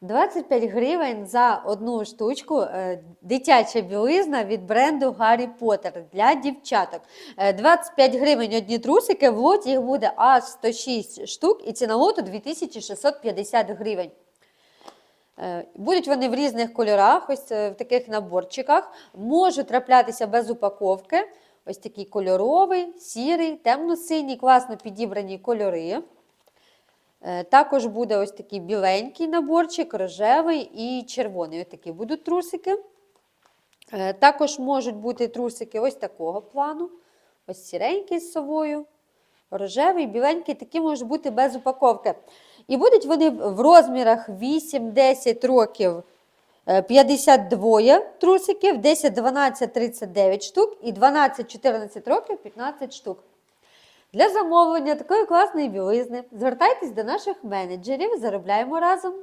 25 гривень за одну штучку е, дитяча білизна від бренду Гаррі Поттер для дівчаток. Е, 25 гривень одні трусики, в лоті їх буде аж 106 штук і ціна лоту 2650 гривень. Е, Будуть вони в різних кольорах, ось е, в таких наборчиках. Можуть траплятися без упаковки. Ось такий кольоровий, сірий, темно-синій, класно підібрані кольори. Е, Також буде ось такий біленький наборчик, рожевий і червоний. Ось такі будуть трусики. Е, Також можуть бути трусики ось такого плану. Ось сіренький з совою, рожевий, біленький, такі можуть бути без упаковки. І будуть вони в розмірах 8-10 років е, 52 трусиків, 10-12 39 штук і 12-14 років 15 штук. Для замовлення такої класної білизни звертайтесь до наших менеджерів, заробляємо разом.